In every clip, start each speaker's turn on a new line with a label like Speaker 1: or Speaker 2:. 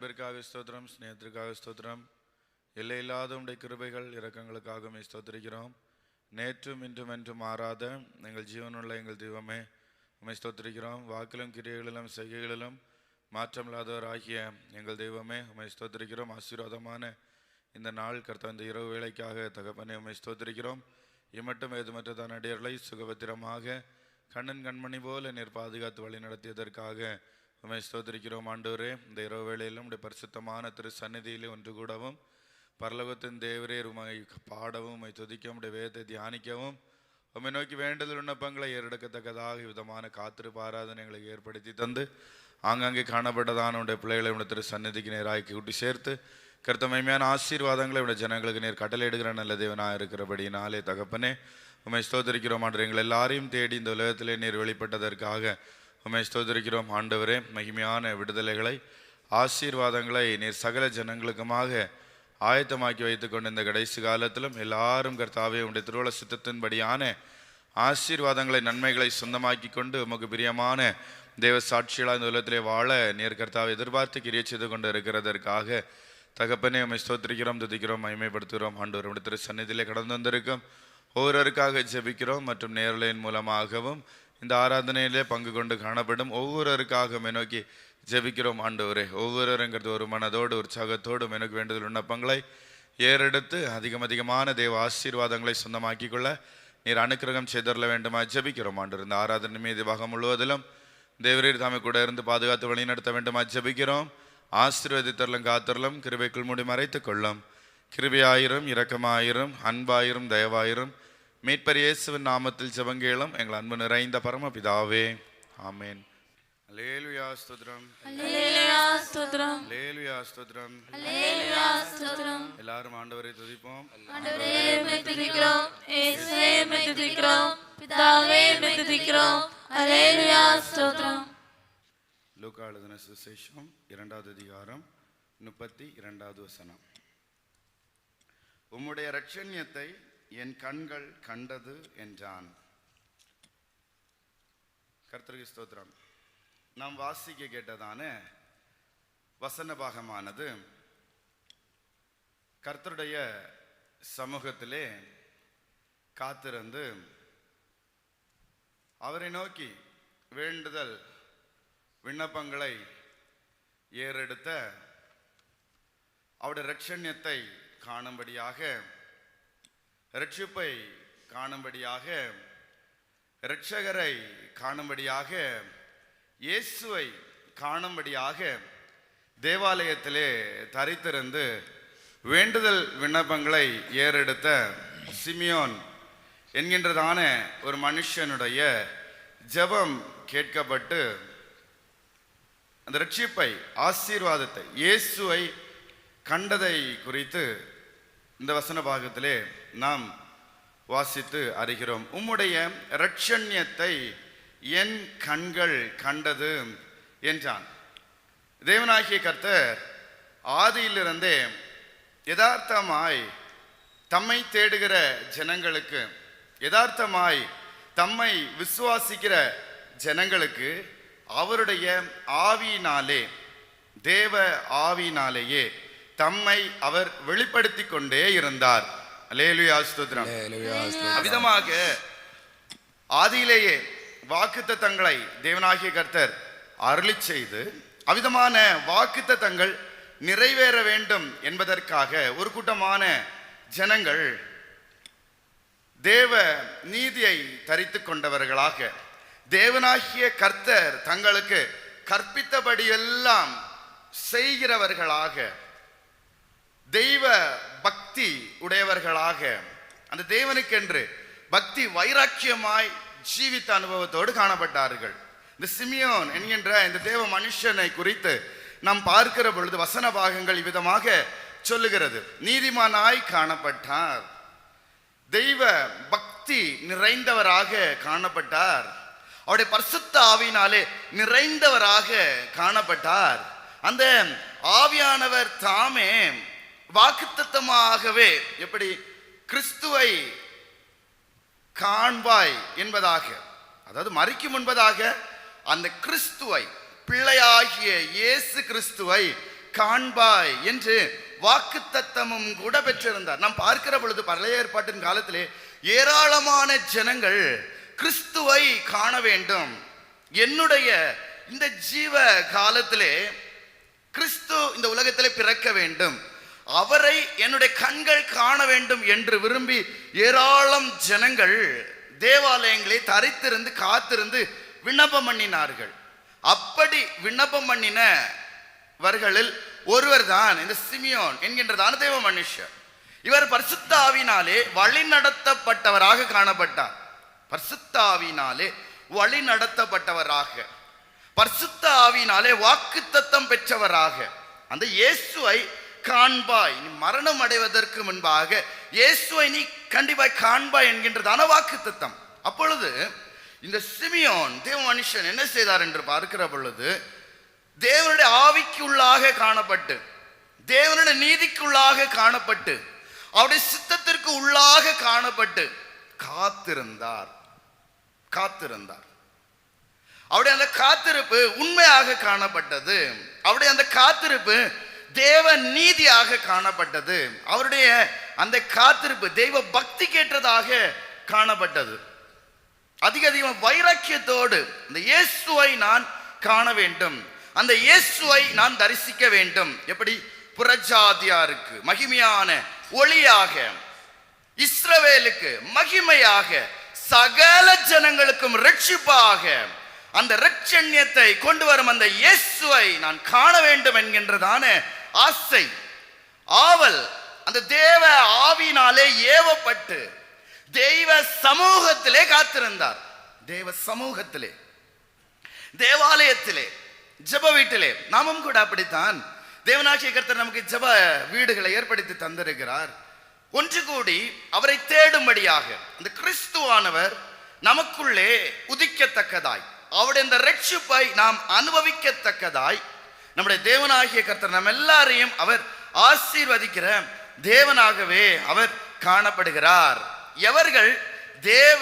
Speaker 1: அன்பிற்காக ஸ்தோத்திரம் ஸ்நேகத்திற்காக ஸ்தோத்திரம் இல்லாத உடைய கிருபைகள் இரக்கங்களுக்காகவே ஸ்தோத்திரிக்கிறோம் நேற்றும் இன்றும் என்றும் மாறாத எங்கள் ஜீவனுள்ள எங்கள் தெய்வமே உமை ஸ்தோத்திரிக்கிறோம் வாக்கிலும் கிரியைகளிலும் செய்கைகளிலும் மாற்றமில்லாதவராகிய எங்கள் தெய்வமே உமை ஸ்தோத்திரிக்கிறோம் ஆசீர்வாதமான இந்த நாள் கருத்த இந்த இரவு வேலைக்காக தகப்பனை உமை ஸ்தோத்திரிக்கிறோம் இம்மட்டும் ஏதுமற்ற தன் அடியர்களை சுகபத்திரமாக கண்ணன் கண்மணி போல நீர் பாதுகாத்து வழி நடத்தியதற்காக உண்மை ஸ்தோத்திரிக்கிறோம் ஆண்டவரே இந்த இரவு வேளையிலும் உடைய பரிசுத்தமான திரு சந்நிதியிலே ஒன்று கூடவும் பரலோகத்தின் தேவரே உமை பாடவும் உமை துதிக்கவும் உடைய வேதத்தை தியானிக்கவும் உண்மை நோக்கி வேண்டுதல் விண்ணப்பங்களை ஏறெடுக்கத்தக்கதாக விதமான காத்திரு பாராதனைகளை ஏற்படுத்தி தந்து ஆங்காங்கே காணப்பட்டதான உடைய பிள்ளைகளை உடைய திரு சந்நிதிக்கு நேராக்கி கூட்டி சேர்த்து கருத்த மைமையான ஆசீர்வாதங்களை உடைய ஜனங்களுக்கு நேர் கட்டளையிடுகிற நல்ல தேவனாக நாளே தகப்பனே உண்மை ஸ்தோத்திரிக்கிறோம் எங்கள் எல்லாரையும் தேடி இந்த உலகத்திலே நீர் வெளிப்பட்டதற்காக உண்மை ஸ்தோதரிக்கிறோம் ஆண்டவரே மகிமையான விடுதலைகளை ஆசீர்வாதங்களை நீர் சகல ஜனங்களுக்குமாக ஆயத்தமாக்கி வைத்துக்கொண்டு இந்த கடைசி காலத்திலும் எல்லாரும் கர்த்தாவே உடைய திருவள்ள சித்தத்தின்படியான ஆசீர்வாதங்களை நன்மைகளை சொந்தமாக்கி கொண்டு உமக்கு பிரியமான தேவ சாட்சிகளாக இந்த உலகத்திலே வாழ நீர் கர்த்தாவை எதிர்பார்த்து கிரிய செய்து கொண்டு இருக்கிறதற்காக தகப்பனே உமை ஸ்தோத்திரிக்கிறோம் துதிக்கிறோம் மகிமைப்படுத்துகிறோம் ஆண்டு ஒரு திரு சன்னிதியிலே கடந்து வந்திருக்கும் ஒவ்வொருவருக்காக ஜெபிக்கிறோம் மற்றும் நேரலையின் மூலமாகவும் இந்த ஆராதனையிலே பங்கு கொண்டு காணப்படும் ஒவ்வொருவருக்காக நோக்கி ஜெபிக்கிறோம் ஆண்டவரே ஒவ்வொருவருங்கிறது ஒரு மனதோடு உற்சாகத்தோடு எனக்கு வேண்டுதல் விண்ணப்பங்களை ஏறெடுத்து அதிகம் அதிகமான தெய்வ ஆசீர்வாதங்களை சொந்தமாக்கி கொள்ள நீர் அனுக்கிரகம் செய்தரல வேண்டுமா ஜபிக்கிறோம் ஆண்டு இந்த ஆராதனை மீது பாகம் முழுவதிலும் தேவரீர் தாமி கூட இருந்து பாதுகாத்து வழிநடத்த வேண்டுமா ஜபிக்கிறோம் ஆசீர்வதித்தரலும் காத்தரலும் கிருபைக்குள் மூடி மறைத்து கொள்ளும் கிருபையாயிரும் இரக்கமாயிரும் அன்பாயிரும் தயவாயிரும் மீட்பர் இயேசுவின் நாமத்தில் ஜெபங்கேளம் எங்கள் அன்பு நிறைந்த பரம ஆமேன் எல்லாரும் ஆண்டவரை துதிப்போம் ஆண்டவரே சுசேஷம் இரண்டாவது அதிகாரம் முப்பத்தி இரண்டாவது வசனம் உம்முடைய ரட்சண்யத்தை என் கண்கள் கண்டது என்றான் கர்த்தகி ஸ்தோத்திரம் நாம் வாசிக்க கேட்டதான வசன பாகமானது கர்த்தருடைய சமூகத்திலே காத்திருந்து அவரை நோக்கி வேண்டுதல் விண்ணப்பங்களை ஏறெடுத்த அவருடைய ரட்சண்யத்தை காணும்படியாக ரட்சிப்பை காணும்படியாக இரட்சகரை காணும்படியாக இயேசுவை காணும்படியாக தேவாலயத்திலே தரித்திருந்து வேண்டுதல் விண்ணப்பங்களை ஏறெடுத்த சிமியோன் என்கின்றதான ஒரு மனுஷனுடைய ஜபம் கேட்கப்பட்டு அந்த ரட்சிப்பை ஆசீர்வாதத்தை இயேசுவை கண்டதை குறித்து இந்த வசன பாகத்திலே நாம் வாசித்து அறிகிறோம் உம்முடைய ரட்சண்யத்தை என் கண்கள் கண்டது என்றான் தேவனாகிய கர்த்தர் ஆதியிலிருந்தே யதார்த்தமாய் தம்மை தேடுகிற ஜனங்களுக்கு யதார்த்தமாய் தம்மை விசுவாசிக்கிற ஜனங்களுக்கு அவருடைய ஆவியினாலே தேவ ஆவியினாலேயே தம்மை அவர் வெளிப்படுத்தி கொண்டே இருந்தார் அவிதமாக ஆதியிலேயே வாக்கு தங்களை தேவனாகிய கர்த்தர் அருளி செய்து அவிதமான வாக்குத்த தங்கள் நிறைவேற வேண்டும் என்பதற்காக ஒரு கூட்டமான ஜனங்கள் தேவ நீதியை தரித்து கொண்டவர்களாக தேவனாகிய கர்த்தர் தங்களுக்கு கற்பித்தபடியெல்லாம் செய்கிறவர்களாக தெய்வ பக்தி உடையவர்களாக அந்த தேவனுக்கென்று பக்தி வைராக்கியமாய் ஜீவித்த அனுபவத்தோடு காணப்பட்டார்கள் இந்த சிமியோன் என்கின்ற இந்த தேவ மனுஷனை குறித்து நாம் பார்க்கிற பொழுது வசன பாகங்கள் இவ்விதமாக சொல்லுகிறது நீதிமானாய் காணப்பட்டார் தெய்வ பக்தி நிறைந்தவராக காணப்பட்டார் அவருடைய பரிசுத்த ஆவியினாலே நிறைந்தவராக காணப்பட்டார் அந்த ஆவியானவர் தாமே வாக்குத்தத்தமாகவே எப்படி கிறிஸ்துவை காண்பாய் என்பதாக அதாவது மறிக்கும் என்பதாக அந்த கிறிஸ்துவை பிள்ளையாகிய இயேசு கிறிஸ்துவை காண்பாய் என்று வாக்குத்தத்தமும் கூட பெற்றிருந்தார் நாம் பார்க்கிற பொழுது பழைய ஏற்பாட்டின் காலத்திலே ஏராளமான ஜனங்கள் கிறிஸ்துவை காண வேண்டும் என்னுடைய இந்த ஜீவ காலத்திலே கிறிஸ்து இந்த உலகத்திலே பிறக்க வேண்டும் அவரை என்னுடைய கண்கள் காண வேண்டும் என்று விரும்பி ஏராளம் ஜனங்கள் தேவாலயங்களை தரித்திருந்து காத்திருந்து விண்ணப்பம் பண்ணினார்கள் அப்படி விண்ணப்பம் பண்ணினவர்களில் ஒருவர் தான் இந்த சிமியோன் என்கின்ற தானதேவ மனுஷர் இவர் பரிசுத்தாவினாலே வழி நடத்தப்பட்டவராக காணப்பட்டார் பரிசுத்தாவினாலே வழி நடத்தப்பட்டவராக ஆவினாலே வாக்கு தத்தம் பெற்றவராக அந்த இயேசுவை காண்பாய் நீ மரணம் அடைவதற்கு முன்பாக இயேசுவை நீ கண்டிப்பாய் காண்பாய் என்கின்றதான வாக்கு தத்தம் அப்பொழுது இந்த சிமியோன் தேவ மனுஷன் என்ன செய்தார் என்று பார்க்கிற பொழுது தேவனுடைய ஆவிக்குள்ளாக காணப்பட்டு தேவனுடைய நீதிக்குள்ளாக காணப்பட்டு அவருடைய சித்தத்திற்கு உள்ளாக காணப்பட்டு காத்திருந்தார் காத்திருந்தார் அவருடைய அந்த காத்திருப்பு உண்மையாக காணப்பட்டது அவருடைய அந்த காத்திருப்பு தேவ நீதியாக காணப்பட்டது அவருடைய அந்த காத்திருப்பு தெய்வ பக்தி கேட்டதாக காணப்பட்டது அதிக அதிக வைராக்கியத்தோடு அந்த இயேசுவை நான் காண வேண்டும் அந்த இயேசுவை நான் தரிசிக்க வேண்டும் எப்படி புரஜாதியாருக்கு மகிமையான ஒளியாக இஸ்ரவேலுக்கு மகிமையாக சகல ஜனங்களுக்கும் ரட்சிப்பாக அந்த ரட்சண்யத்தை கொண்டு வரும் அந்த இயேசுவை நான் காண வேண்டும் என்கின்றதான ஆசை ஆவல் அந்த தேவ ஆவினாலே ஏவப்பட்டு தெய்வ சமூகத்திலே காத்திருந்தார் தேவ சமூகத்திலே தேவாலயத்திலே ஜப வீட்டிலே நாமும் கூட அப்படித்தான் தேவனாட்சிய கர்த்தர் நமக்கு ஜப வீடுகளை ஏற்படுத்தி தந்திருக்கிறார் ஒன்று கூடி அவரை தேடும்படியாக அந்த கிறிஸ்துவானவர் நமக்குள்ளே உதிக்கத்தக்கதாய் அவருடைய இந்த ரட்சிப்பை நாம் அனுபவிக்கத்தக்கதாய் நம்முடைய தேவனாகிய கர்த்தர் நம்ம எல்லாரையும் அவர் ஆசீர்வதிக்கிற தேவனாகவே அவர் காணப்படுகிறார் எவர்கள் தேவ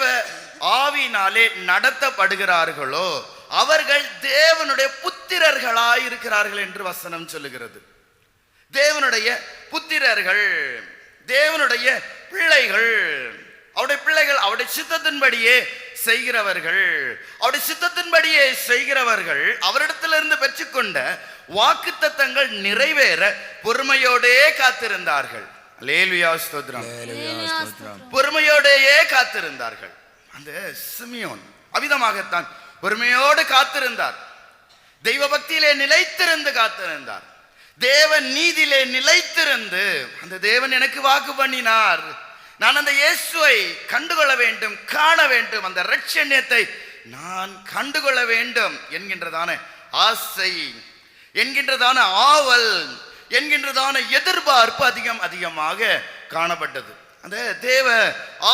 Speaker 1: ஆவினாலே நடத்தப்படுகிறார்களோ அவர்கள் தேவனுடைய புத்திரர்களாய் இருக்கிறார்கள் என்று வசனம் சொல்லுகிறது தேவனுடைய புத்திரர்கள் தேவனுடைய பிள்ளைகள் அவருடைய பிள்ளைகள் அவருடைய சித்தத்தின்படியே செய்கிறவர்கள் அவருடைய சித்தத்தின்படியே செய்கிறவர்கள் அவரிடத்திலிருந்து பெற்றுக்கொண்ட வாக்கு தத்தங்கள் நிறைவேற பொறுமையோடே காத்திருந்தார்கள் பொறுமையோடையே காத்திருந்தார்கள் அந்த சிமியோன் அவிதமாகத்தான் பொறுமையோடு காத்திருந்தார் தெய்வ பக்தியிலே நிலைத்திருந்து காத்திருந்தார் தேவன் நீதியிலே நிலைத்திருந்து அந்த தேவன் எனக்கு வாக்கு பண்ணினார் நான் அந்த இயேசுவை கண்டுகொள்ள வேண்டும் காண வேண்டும் அந்த ரட்சண்யத்தை நான் கண்டுகொள்ள வேண்டும் என்கின்றதான ஆசை என்கின்றதான ஆவல் என்கின்றதான எதிர்பார்ப்பு அதிகம் அதிகமாக காணப்பட்டது அந்த தேவ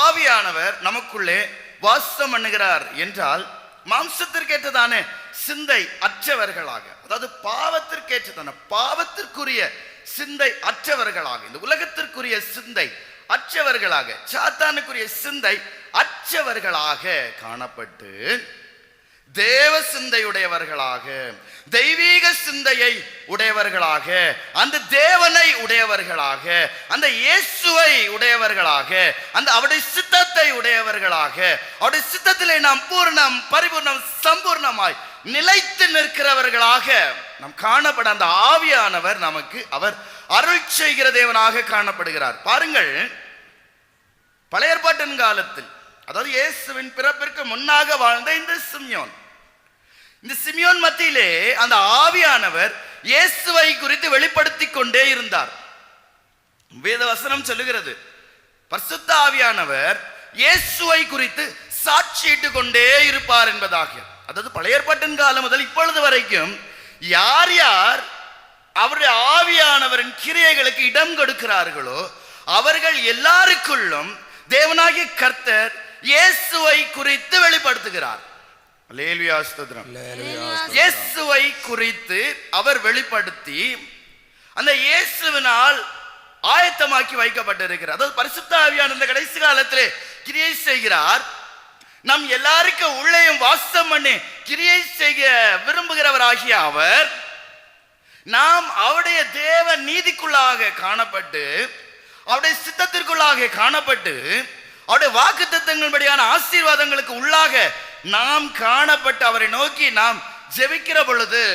Speaker 1: ஆவியானவர் நமக்குள்ளே வாசம் பண்ணுகிறார் என்றால் மாம்சத்திற்கேற்றதான சிந்தை அற்றவர்களாக அதாவது பாவத்திற்கேற்றதான பாவத்திற்குரிய சிந்தை அற்றவர்களாக இந்த உலகத்திற்குரிய சிந்தை அற்றவர்களாக சாத்தானுக்குரிய சிந்தை அற்றவர்களாக காணப்பட்டு தேவ சிந்தையுடையவர்களாக தெய்வீக சிந்தையை உடையவர்களாக அந்த தேவனை உடையவர்களாக அந்த இயேசுவை உடையவர்களாக அந்த அவருடைய சித்தத்தை உடையவர்களாக அவருடைய சித்தத்திலே நாம் பூர்ணம் பரிபூர்ணம் சம்பூர்ணமாய் நிலைத்து நிற்கிறவர்களாக நாம் காணப்பட அந்த ஆவியானவர் நமக்கு அவர் அருள் செய்கிற தேவனாக காணப்படுகிறார் பாருங்கள் பழையற்பாட்டின் காலத்தில் அதாவது இயேசுவின் பிறப்பிற்கு முன்னாக வாழ்ந்த இந்த சிம்யோன் இந்த சிமியோன் மத்தியிலே அந்த ஆவியானவர் இயேசுவை குறித்து வெளிப்படுத்தி கொண்டே இருந்தார் வேத வசனம் சொல்லுகிறது பரிசுத்த ஆவியானவர் இயேசுவை குறித்து சாட்சியிட்டு கொண்டே இருப்பார் என்பதாக அதாவது பழைய காலம் முதல் இப்பொழுது வரைக்கும் யார் யார் அவருடைய ஆவியானவரின் கிரியைகளுக்கு இடம் கொடுக்கிறார்களோ அவர்கள் எல்லாருக்குள்ளும் தேவனாகிய கர்த்தர் இயேசுவை குறித்து வெளிப்படுத்துகிறார் இயேசுவை குறித்து அவர் வெளிப்படுத்தி அந்த இயேசுவினால் ஆயத்தமாக்கி வைக்கப்பட்டிருக்கிறார் அதாவது பரிசுத்தாவியான இந்த கடைசி காலத்திலே கிரியை செய்கிறார் நம் எல்லாருக்கும் உள்ளேயும் வாசம் பண்ணி கிரியை செய்ய விரும்புகிறவராகிய அவர் நாம் அவருடைய தேவ நீதிக்குள்ளாக காணப்பட்டு அவருடைய சித்தத்திற்குள்ளாக காணப்பட்டு அவருடைய வாக்கு படியான ஆசீர்வாதங்களுக்கு உள்ளாக நாம் காணப்பட்டு அவரை நோக்கி நாம் ஜெபிக்கிற பொழுது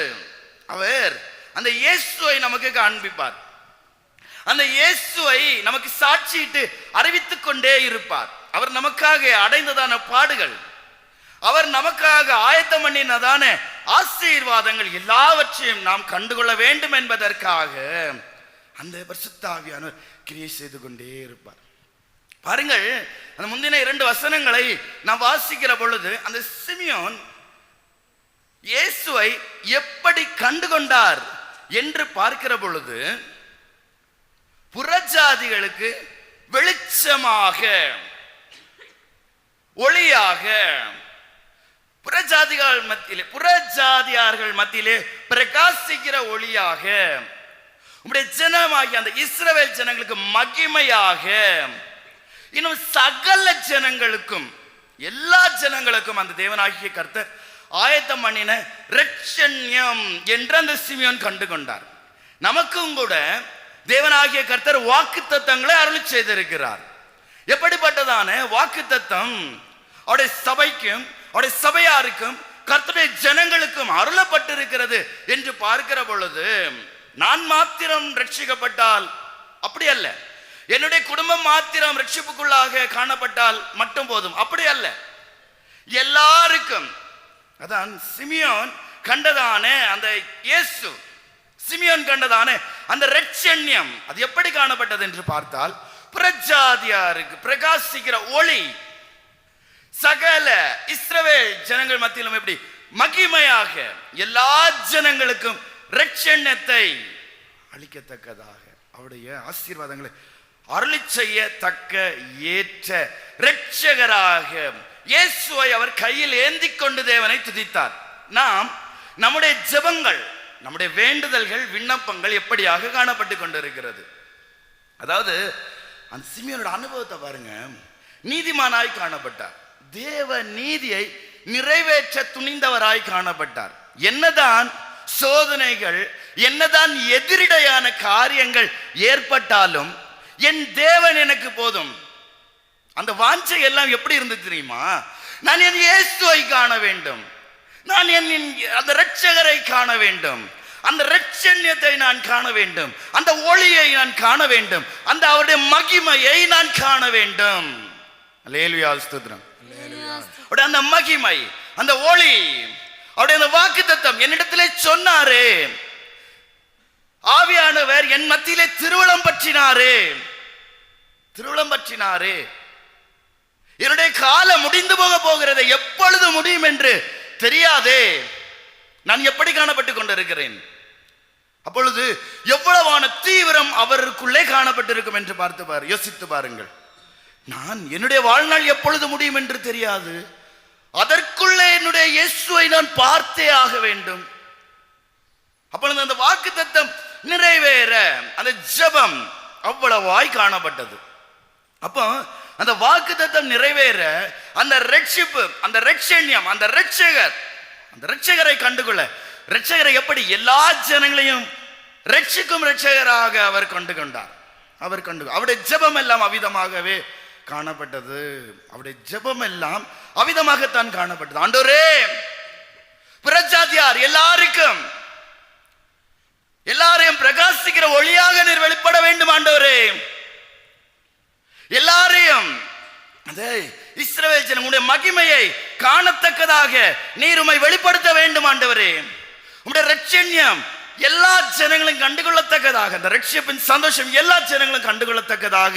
Speaker 1: அவர் அந்த இயேசுவை நமக்கு காண்பிப்பார் அந்த இயேசுவை நமக்கு சாட்சியிட்டு அறிவித்துக் கொண்டே இருப்பார் அவர் நமக்காக அடைந்ததான பாடுகள் அவர் நமக்காக ஆயத்தம் பண்ணினதான ஆசீர்வாதங்கள் எல்லாவற்றையும் நாம் கண்டுகொள்ள வேண்டும் என்பதற்காக அந்த பரிசுத்தாவியானவர் கிரியை செய்து கொண்டே இருப்பார் பாருங்கள் அந்த முந்தின இரண்டு வசனங்களை நாம் வாசிக்கிற பொழுது அந்த சிமியோன் இயேசுவை எப்படி கண்டு கொண்டார் என்று பார்க்கிற பொழுது புறஜாதிகளுக்கு வெளிச்சமாக ஒளியாக புறஜாதிகள் மத்தியிலே புறஜாதியார்கள் மத்தியிலே பிரகாசிக்கிற ஒளியாக உங்களுடைய ஜனமாகி அந்த இஸ்ரவேல் ஜனங்களுக்கு மகிமையாக இன்னும் சகல ஜனங்களுக்கும் எல்லா ஜனங்களுக்கும் அந்த தேவனாகிய கர்த்தர் ஆயத்தம் பண்ணின ரட்சண்யம் என்று அந்த சிமியோன் கண்டு கொண்டார் நமக்கும் கூட தேவனாகிய கர்த்தர் வாக்கு தத்தங்களை அருள் செய்திருக்கிறார் எப்படிப்பட்டதான வாக்கு தத்தம் அவருடைய சபைக்கும் அவருடைய சபையாருக்கும் கர்த்தருடைய ஜனங்களுக்கும் அருளப்பட்டிருக்கிறது என்று பார்க்கிற பொழுது நான் மாத்திரம் ரட்சிக்கப்பட்டால் அப்படி அல்ல என்னுடைய குடும்பம் மாத்திரம் ரட்சிப்புக்குள்ளாக காணப்பட்டால் மட்டும் போதும் அப்படி அல்ல எல்லாருக்கும் அதான் சிமியோன் கண்டதானே அந்த இயேசு சிமியோன் கண்டதானே அந்த ரட்சண்யம் அது எப்படி காணப்பட்டது என்று பார்த்தால் பிரஜாதியாருக்கு பிரகாசிக்கிற ஒளி சகல இஸ்ரவேல் ஜனங்கள் மத்தியிலும் எப்படி மகிமையாக எல்லா ஜனங்களுக்கும் ரட்சண்யத்தை அளிக்கத்தக்கதாக அவருடைய ஆசீர்வாதங்களை அருளி தக்க ஏற்ற ரட்சகராக இயேசுவை அவர் கையில் ஏந்தி கொண்டு தேவனை துதித்தார் நாம் நம்முடைய ஜெபங்கள் நம்முடைய வேண்டுதல்கள் விண்ணப்பங்கள் எப்படியாக காணப்பட்டு கொண்டிருக்கிறது அதாவது அந்த சிமியனோட அனுபவத்தை பாருங்க நீதிமானாய் காணப்பட்டார் தேவ நீதியை நிறைவேற்ற துணிந்தவராய் காணப்பட்டார் என்னதான் சோதனைகள் என்னதான் எதிரிடையான காரியங்கள் ஏற்பட்டாலும் என் தேவன் எனக்கு போதும் அந்த வாஞ்சை எல்லாம் எப்படி இருந்தது தெரியுமா நான் என் இயேசுவை காண வேண்டும் நான் என் அந்த ரட்சகரை காண வேண்டும் அந்த ரட்சண்யத்தை நான் காண வேண்டும் அந்த ஒளியை நான் காண வேண்டும் அந்த அவருடைய மகிமையை நான் காண வேண்டும் அந்த மகிமை அந்த ஒளி அவருடைய அந்த வாக்கு தத்தம் என்னிடத்திலே சொன்னாரே ஆவியானவர் என் மத்தியிலே திருவளம் பற்றினாரு திருவிளம்பற்றினாரே என்னுடைய காலம் முடிந்து போக போகிறது எப்பொழுது முடியும் என்று தெரியாதே நான் எப்படி காணப்பட்டு கொண்டிருக்கிறேன் அப்பொழுது எவ்வளவான தீவிரம் அவருக்குள்ளே காணப்பட்டிருக்கும் என்று பார்த்து பாரு யோசித்து பாருங்கள் நான் என்னுடைய வாழ்நாள் எப்பொழுது முடியும் என்று தெரியாது அதற்குள்ளே என்னுடைய இயேசுவை நான் பார்த்தே ஆக வேண்டும் அப்பொழுது அந்த வாக்கு தத்தம் நிறைவேற அந்த ஜபம் அவ்வளவாய் காணப்பட்டது அப்போ அந்த வாக்கு தத்தம் நிறைவேற அந்த ரட்சிப்பு அந்த ரட்சண்யம் அந்த ரட்சகர் அந்த ரட்சகரை கண்டுகொள்ள ரட்சகரை எப்படி எல்லா ஜனங்களையும் ரட்சிக்கும் ரட்சகராக அவர் கண்டு கொண்டார் அவர் கண்டு அவருடைய ஜெபம் எல்லாம் அவிதமாகவே காணப்பட்டது அவருடைய ஜெபம் எல்லாம் அவிதமாகத்தான் காணப்பட்டது ஆண்டோரே பிரஜாதியார் எல்லாருக்கும் எல்லாரையும் பிரகாசிக்கிற ஒளியாக நீர் வெளிப்பட வேண்டும் ஆண்டவரே எல்லாரையும் அந்த மகிமையை காணத்தக்கதாக நீருமை வெளிப்படுத்த வேண்டும் ஆண்டவரே உடைய ரட்சண்யம் எல்லா ஜனங்களும் கண்டுகொள்ளத்தக்கதாக அந்த ரட்சியப்பின் சந்தோஷம் எல்லா ஜனங்களும் கண்டுகொள்ளத்தக்கதாக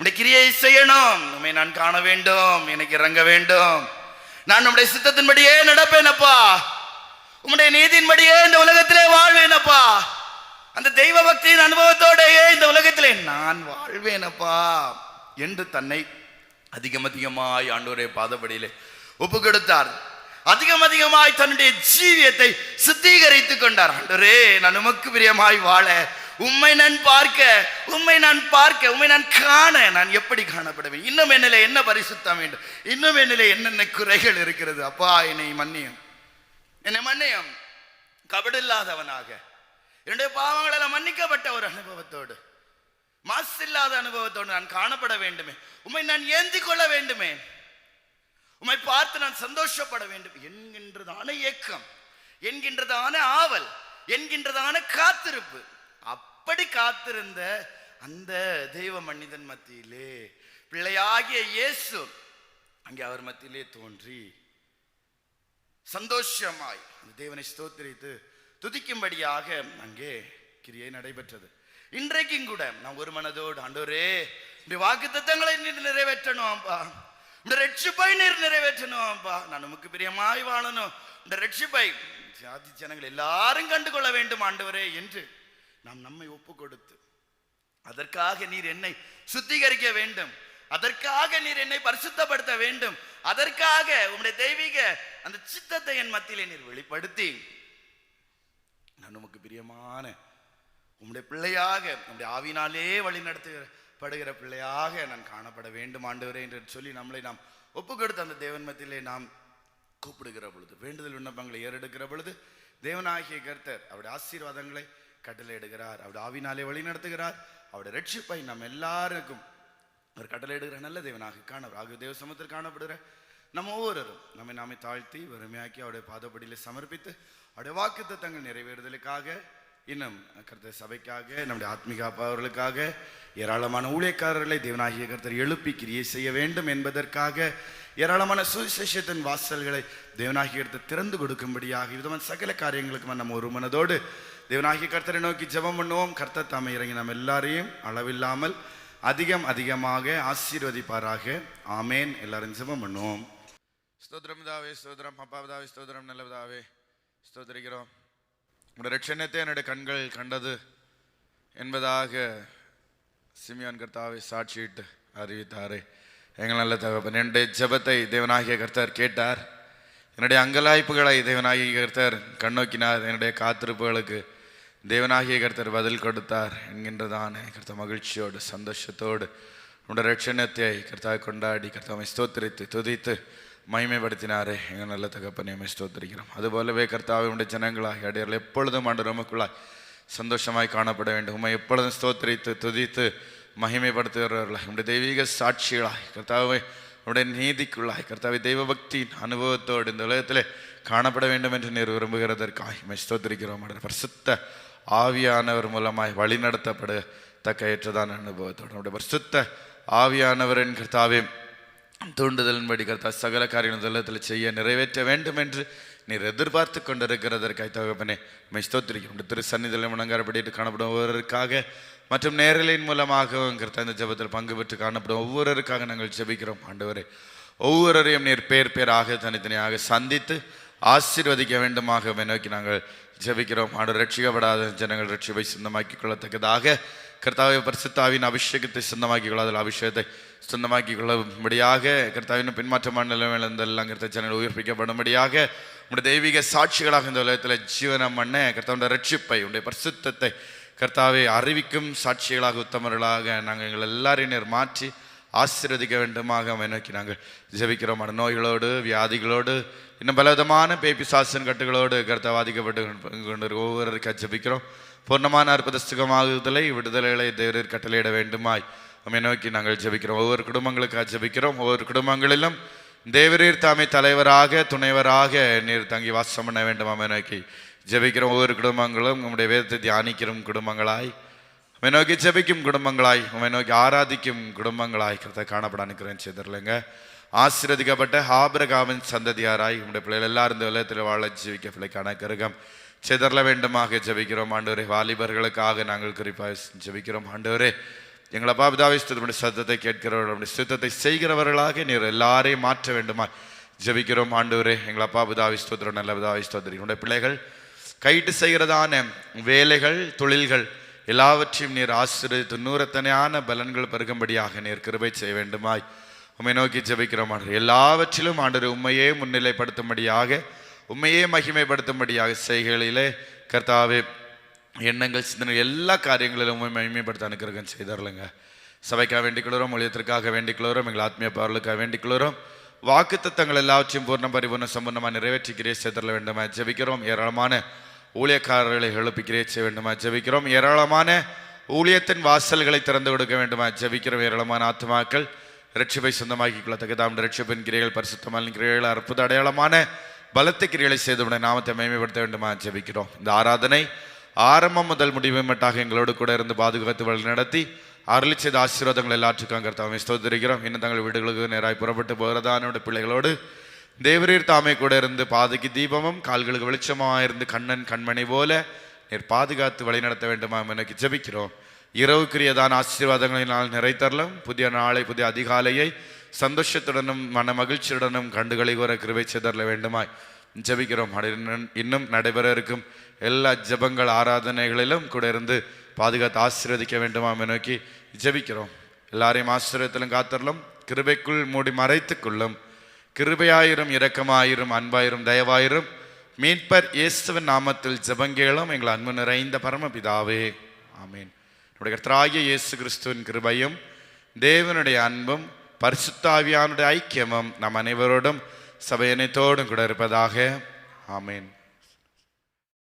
Speaker 1: உடைய கிரியை செய்யணும் உண்மை நான் காண வேண்டும் எனக்கு இறங்க வேண்டும் நான் நம்முடைய சித்தத்தின்படியே நடப்பேனப்பா உம்முடைய நீதியின்படியே இந்த உலகத்திலே வாழ்வேனப்பா அந்த தெய்வ பக்தியின் அனுபவத்தோடையே இந்த உலகத்திலே நான் வாழ்வேனப்பா என்று தன்னை அதிகம் அதிகமாய் ஆண்டோரே பாதப்படியிலே ஒப்பு கொடுத்தார் அதிகம் அதிகமாய் தன்னுடைய ஜீவியத்தை சித்திகரித்துக் கொண்டார் ஆண்டோரே நான் உமக்கு பிரியமாய் வாழ உண்மை நான் பார்க்க உண்மை நான் பார்க்க உண்மை நான் காண நான் எப்படி காணப்படுவேன் இன்னும் என்னில என்ன பரிசுத்தம் வேண்டும் இன்னும் என்னில என்னென்ன குறைகள் இருக்கிறது அப்பா என்னை மன்னியம் என்னை மன்னியம் கபடில்லாதவனாக என்னுடைய பாவங்களெல்லாம் மன்னிக்கப்பட்ட ஒரு அனுபவத்தோடு மாசு இல்லாத அனுபவத்தோடு நான் காணப்பட வேண்டுமே உண்மை நான் ஏந்தி கொள்ள வேண்டுமே உண்மை பார்த்து நான் சந்தோஷப்பட வேண்டும் என்கின்றதான இயக்கம் என்கின்றதான ஆவல் என்கின்றதான காத்திருப்பு அப்படி காத்திருந்த அந்த தெய்வ மனிதன் மத்தியிலே பிள்ளையாகிய இயேசு அங்கே அவர் மத்தியிலே தோன்றி சந்தோஷமாய் தேவனை ஸ்தோத்திரித்து துதிக்கும்படியாக அங்கே கிரியை நடைபெற்றது இன்றைக்கும் கூட நான் ஒரு மனதோடு ஆண்டோரே இந்த வாக்கு தத்தங்களை நீர் அப்பா இந்த ரட்சிப்பை நீர் அப்பா நான் நமக்கு பிரியமாய் வாழணும் இந்த ரட்சிப்பை ஜாதி ஜனங்கள் எல்லாரும் கண்டுகொள்ள வேண்டும் ஆண்டவரே என்று நாம் நம்மை ஒப்பு கொடுத்து அதற்காக நீர் என்னை சுத்திகரிக்க வேண்டும் அதற்காக நீர் என்னை பரிசுத்தப்படுத்த வேண்டும் அதற்காக உங்களுடைய தெய்வீக அந்த சித்தத்தை என் மத்தியிலே நீர் வெளிப்படுத்தி நான் நமக்கு பிரியமான உம்முடைய பிள்ளையாக நம்முடைய ஆவினாலே வழி நடத்தப்படுகிற பிள்ளையாக நான் காணப்பட வேண்டும் ஆண்டவரே என்று சொல்லி நம்மளை நாம் ஒப்பு அந்த தேவன் மத்தியிலே நாம் கூப்பிடுகிற பொழுது வேண்டுதல் விண்ணப்பங்களை ஏறெடுக்கிற பொழுது தேவனாகிய கர்த்தர் அவருடைய ஆசீர்வாதங்களை கட்டளை எடுகிறார் அவருடைய ஆவினாலே வழி நடத்துகிறார் அவருடைய ரட்சிப்பை நம் எல்லாருக்கும் அவர் எடுக்கிற நல்ல தேவனாக காணவர் ஆகிய தேவ சமத்தில் காணப்படுகிற நம்ம ஒவ்வொருவரும் நம்மை நாமே தாழ்த்தி வறுமையாக்கி அவருடைய பாதப்படியில் சமர்ப்பித்து அவருடைய வாக்கு தங்கள் நிறைவேறுதலுக்காக இன்னும் கருத்த சபைக்காக நம்முடைய ஆத்மிக அவர்களுக்காக ஏராளமான ஊழியக்காரர்களை தேவனாகிய கர்த்தர் எழுப்பி கிரியை செய்ய வேண்டும் என்பதற்காக ஏராளமான சுவிசேஷத்தின் வாசல்களை தேவனாகிய கர்த்தர் திறந்து கொடுக்கும்படியாக விதமான சகல காரியங்களுக்குமா நம்ம ஒரு மனதோடு தேவனாகிய கர்த்தரை நோக்கி ஜபம் பண்ணுவோம் கர்த்த தாமை இறங்கி நம்ம எல்லாரையும் அளவில்லாமல் அதிகம் அதிகமாக ஆசீர்வதிப்பாராக ஆமேன் எல்லாரும் ஜபம் பண்ணுவோம் ஸ்தோத்ரம் தாவே ஸ்தோத்ரம் அப்பாவதாவே ஸ்தோத்ரம் நல்லவதாவே ஸ்தோத்ரிக்கிறோம் உங்களுடைய ரட்சணத்தை என்னுடைய கண்கள் கண்டது என்பதாக சிமியான் கர்த்தாவை சாட்சியிட்டு அறிவித்தாரே எங்கள் நல்ல தகப்பன் என்னுடைய ஜபத்தை தேவனாகிய கர்த்தர் கேட்டார் என்னுடைய அங்கலாய்ப்புகளை தேவனாகிய கர்த்தர் கண்ணோக்கினார் என்னுடைய காத்திருப்புகளுக்கு தேவனாகிய கர்த்தர் பதில் கொடுத்தார் என்கின்றதான் கர்த்த மகிழ்ச்சியோடு சந்தோஷத்தோடு உன்னுடைய ரட்சணத்தை கர்த்தாவை கொண்டாடி கர்த்தாவை ஸ்தோத்திரித்து துதித்து மகிமைப்படுத்தினாரே எங்கள் நல்ல தகப்பனை ஸ்தோத்திரிக்கிறோம் அதுபோலவே கர்த்தாவினுடைய ஜனங்களாக அடையாள எப்பொழுதும் ஆண்டு ரொம்பக்குள்ளாய் சந்தோஷமாய் காணப்பட வேண்டும் உண்மை எப்பொழுதும் ஸ்தோத்திரித்து துதித்து மகிமைப்படுத்துகிறவர்களாய் உங்களுடைய தெய்வீக சாட்சிகளாய் கர்த்தாவை உடைய நீதிக்குள்ளாய் கர்த்தாவை தெய்வ அனுபவத்தோடு இந்த உலகத்திலே காணப்பட வேண்டும் என்று நீர் விரும்புகிறதற்காக இமை ஸ்தோத்திரிக்கிறோம் பரிசுத்த ஆவியானவர் மூலமாய் வழிநடத்தப்பட தக்க ஏற்றதான அனுபவத்தோடு நம்முடைய பரிசுத்த ஆவியானவரின் கர்த்தாவையும் தூண்டுதலின்படி கர்த்தா சகல காரியம் உள்ளத்தில் செய்ய நிறைவேற்ற வேண்டும் என்று நீர் எதிர்பார்த்து கொண்டிருக்கிறதற்காக தகப்பனே மெஸ்தோத்திரிக்கும் திரு சன்னிதலம் முழங்காரப்படிட்டு காணப்படும் ஒவ்வொருவருக்காக மற்றும் நேரலின் மூலமாகவும் கர்த்தா இந்த ஜபத்தில் பங்கு பெற்று காணப்படும் ஒவ்வொருவருக்காக நாங்கள் ஜெபிக்கிறோம் ஆண்டவரே ஒவ்வொருவரையும் நீர் பேர் பேராக தனித்தனியாக சந்தித்து ஆசீர்வதிக்க வேண்டுமாக நோக்கி நாங்கள் ஜெபிக்கிறோம் ஆண்டு ரட்சிக்கப்படாத ஜனங்கள் ரட்சிப்பை சொந்தமாக்கி கொள்ளத்தக்கதாக கர்த்தாவை കർത്താവ് പരിശുദ്ധാവിന് അഭിഷേകത്തെ സ്വന്തമാക്കിക്കൊള്ളുക അതിൽ கர்த்தாவின் பின்மாற்ற കർത്താവിന് പിന്മാറ്റമാണ് നിലവിൽ கருத்த കർത്തജനങ്ങൾ ഉയർപ്പിക്കപ്പെടുമ്പടിയാക உடைய தெய்வீக சாட்சிகளாக இந்த உலகத்தில் ஜீவன மண்ணை கர்த்தாவுடைய ரட்சிப்பை உடைய பரிசுத்தத்தை கர்த்தாவை அறிவிக்கும் சாட்சிகளாக உத்தமர்களாக நாங்கள் எங்கள் எல்லாரையும் மாற்றி ஆசீர்வதிக்க வேண்டுமாக அவன் நோக்கி நாங்கள் ஜபிக்கிறோம் நோய்களோடு வியாதிகளோடு இன்னும் பலவிதமான பேபி சாசன் கட்டுகளோடு பாதிக்கப்பட்டு கொண்டு ஒவ்வொருக்கா ஜபிக்கிறோம் பூர்ணமான அற்புத சுகமாகுதலை விடுதலைகளை தேவரீர் கட்டளையிட வேண்டுமாய் உண்மை நோக்கி நாங்கள் ஜெபிக்கிறோம் ஒவ்வொரு குடும்பங்களுக்காக ஜெபிக்கிறோம் ஒவ்வொரு குடும்பங்களிலும் தேவரீர் தாமே தலைவராக துணைவராக நீர் தங்கி வாசம் பண்ண வேண்டும் அம்மை நோக்கி ஜெபிக்கிறோம் ஒவ்வொரு குடும்பங்களும் உங்களுடைய வேதத்தை தியானிக்கிறோம் குடும்பங்களாய் உமை நோக்கி ஜெபிக்கும் குடும்பங்களாய் உமை நோக்கி ஆராதிக்கும் குடும்பங்களாய் கருத்தை காணப்பட அனுக்கிறேன் செய்திருலைங்க ஆசிரதிக்கப்பட்ட ஹாபிரகாமின் சந்ததியாராய் உங்களுடைய பிள்ளைகள் எல்லாரும் இந்த உலகத்தில் வாழ ஜீவிக்க பிள்ளைக்கான கருகம் சிதறல வேண்டுமாக ஜபிக்கிறோம் ஆண்டவரே வாலிபர்களுக்காக நாங்கள் குறிப்பாக ஜபிக்கிறோம் ஆண்டவரே எங்களை அப்பா சத்தத்தை கேட்கிறவர்கள் சித்தத்தை செய்கிறவர்களாக நீர் எல்லாரையும் மாற்ற வேண்டுமா ஜபிக்கிறோம் ஆண்டவரே எங்களை அப்பா பிதாவிஸ்தோத்திரம் நல்ல பிதாவிஸ்தோத்திரி உடைய பிள்ளைகள் கைட்டு செய்கிறதான வேலைகள் தொழில்கள் எல்லாவற்றையும் நீர் ஆசிரியத்து நூறத்தனையான பலன்கள் பெருகும்படியாக நீர் கிருபை செய்ய வேண்டுமாய் உண்மை நோக்கி ஜபிக்கிறோம் ஆண்டு எல்லாவற்றிலும் ஆண்டு உண்மையே முன்னிலைப்படுத்தும்படியாக உண்மையே மகிமைப்படுத்தும்படியாக செய்களிலே கர்த்தாவே எண்ணங்கள் சிந்தனை எல்லா காரியங்களிலும் மகிமைப்படுத்த அனுக்கிறகன் செய்தார்லங்க சபைக்காக வேண்டிக்கொள்கிறோம் ஒழியத்திற்காக வேண்டிக்கொள்கிறோம் எங்கள் ஆத்மீய பாரலுக்காக வேண்டிக்கொள்கிறோம் வாக்கு தத்தங்கள் எல்லாவற்றையும் பூர்ண பரிபூர்ண சம்பந்தமாக நிறைவேற்றிக்கிறே சேர்த்தல வேண்டுமா ஜெபிக்கிறோம் ஏராளமான ஊழியக்காரர்களை எழுப்பிக்கிறே செய்ய வேண்டுமா ஜெபிக்கிறோம் ஏராளமான ஊழியத்தின் வாசல்களை திறந்து கொடுக்க வேண்டுமா ஜெபிக்கிறோம் ஏராளமான ஆத்மாக்கள் ரட்சிப்பை சொந்தமாக்கி கொள்ளத்தக்கதாம் ரட்சிப்பின் கிரைகள் பரிசுத்தமான கிரைகள் அற்புத அடையாளமான பலத்த கிரிகளை செய்தவனை நாமத்தை மேம்படுத்த வேண்டுமா ஜெபிக்கிறோம் இந்த ஆராதனை ஆரம்பம் முதல் முடிவு மட்டாக எங்களோடு கூட இருந்து பாதுகாத்து வழி நடத்தி அருளி செய்த ஆசீர்வாதங்கள் எல்லாற்றுக்கும் தாமே ஸ்தோத்திருக்கிறோம் இன்னும் தங்கள் வீடுகளுக்கு நேராக புறப்பட்டு போகிறதானோட பிள்ளைகளோடு தேவரீர் தாமே கூட இருந்து பாதுகி தீபமும் கால்களுக்கு வெளிச்சமாக இருந்து கண்ணன் கண்மணி போல நீர் பாதுகாத்து வழி நடத்த வேண்டுமா எனக்கு ஜெபிக்கிறோம் இரவுக்குரியதான நாள் நிறைத்தரலும் புதிய நாளை புதிய அதிகாலையை சந்தோஷத்துடனும் மன மகிழ்ச்சியுடனும் கண்டுகளை கூற கிருவை செய்தரல வேண்டுமாய் ஜபிக்கிறோம் இன்னும் நடைபெற இருக்கும் எல்லா ஜபங்கள் ஆராதனைகளிலும் கூட இருந்து பாதுகாத்து ஆசீர்வதிக்க வேண்டுமாம் நோக்கி ஜபிக்கிறோம் எல்லாரையும் ஆசீர்வத்திலும் காத்தரலும் கிருபைக்குள் மூடி மறைத்துக்கொள்ளும் கிருபையாயிரும் இரக்கமாயிரும் அன்பாயிரும் தயவாயிரும் மீட்பர் இயேசுவின் நாமத்தில் ஜபங்கேளும் எங்கள் அன்பு நிறைந்த பரமபிதாவே ஆமீன் நம்முடைய கர்த்தராகிய இயேசு கிறிஸ்துவின் கிருபையும் தேவனுடைய அன்பும் பரிசுத்தாவியானுடைய ஐக்கியமும் நம் அனைவரோடும் சபையனைத்தோடும் கூட இருப்பதாக ஆமேன்